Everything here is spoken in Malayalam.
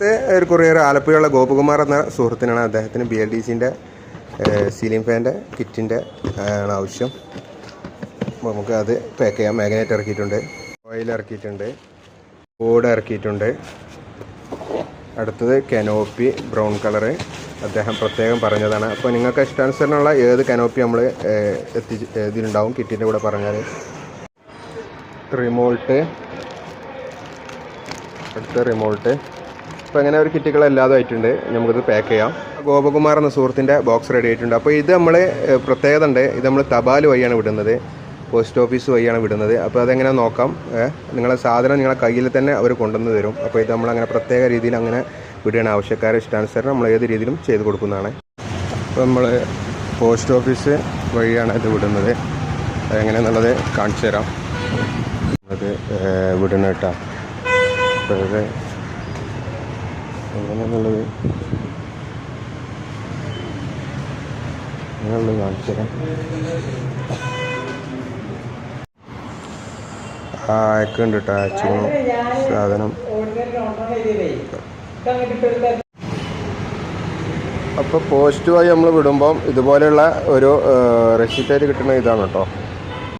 ഇത് ഒരു കൊറിയർ ആലപ്പുഴയുള്ള ഗോപകുമാർ എന്ന സുഹൃത്തിനാണ് അദ്ദേഹത്തിന് ബി എൽ ഡി സിന്റെ സീലിംഗ് ഫാന്റെ കിറ്റിന്റെ ആണ് ആവശ്യം. നമുക്ക് അത് പാക്ക് ചെയ്യാം. മാഗ്നറ്റ് ഇറക്കിയിട്ടുണ്ട്. ഓയിൽ ഇറക്കിയിട്ടുണ്ട്. ബോർഡ് ഇറക്കിയിട്ടുണ്ട്. അടുത്തത് കനോപ്പി ബ്രൗൺ കളറ് അദ്ദേഹം പ്രത്യേകം പറഞ്ഞതാണ്. അപ്പോൾ നിങ്ങൾക്ക് ഇഷ്ടാനുസരണമുള്ള ഏത് കനോപ്പി നമ്മൾ എത്തി ഇതിലുണ്ടാവും? കിറ്റിന്റെ കൂടെ പറഞ്ഞാൽ. റിമോൾട്ട് അടുത്ത റിമോൾട്ട് അപ്പോൾ അങ്ങനെ ഒരു കിറ്റുകൾ എല്ലാതും ആയിട്ടുണ്ട്. നമുക്കിത് പാക്ക് ചെയ്യാം. ഗോപകുമാർ എന്ന സുഹൃത്തിന്റെ ബോക്സ് റെഡി ആയിട്ടുണ്ട്. അപ്പോൾ ഇത് നമ്മൾ പ്രത്യേകത ഉണ്ട്. ഇത് നമ്മൾ തപാൽ വഴിയാണ് വിടുന്നത്. പോസ്റ്റ് ഓഫീസ് വഴിയാണ് വിടുന്നത്. അപ്പോൾ അതെങ്ങനെ നോക്കാം. നിങ്ങളെ സാധനം നിങ്ങളെ കയ്യിൽ തന്നെ അവർ കൊണ്ടുവന്ന് തരും. അപ്പോൾ ഇത് നമ്മളങ്ങനെ പ്രത്യേക രീതിയിൽ അങ്ങനെ വിടുകയാണ്. ആവശ്യക്കാരെ ഇഷ്ടാനുസരണം നമ്മൾ ഏത് രീതിയിലും ചെയ്ത് കൊടുക്കുന്നതാണ്. അപ്പോൾ നമ്മൾ പോസ്റ്റ് ഓഫീസ് വഴിയാണ് ഇത് വിടുന്നത്. അതെങ്ങനെയാണെന്നുള്ളത് കാണിച്ചു തരാം. അത് വിടണം കേട്ടോ അപ്പോൾ എങ്ങനെയാണെന്നുള്ളത് അങ്ങനെയുള്ളത് കാണിച്ചു തരാം അയക്കുന്നുണ്ട് കേട്ടോ അയച്ചു സാധനം. അപ്പോൾ പോസ്റ്റ് നമ്മൾ വിടുമ്പം ഇതുപോലെയുള്ള ഒരു റെസിപ്റ്റായിട്ട് കിട്ടുന്ന ഇതാണ് കേട്ടോ.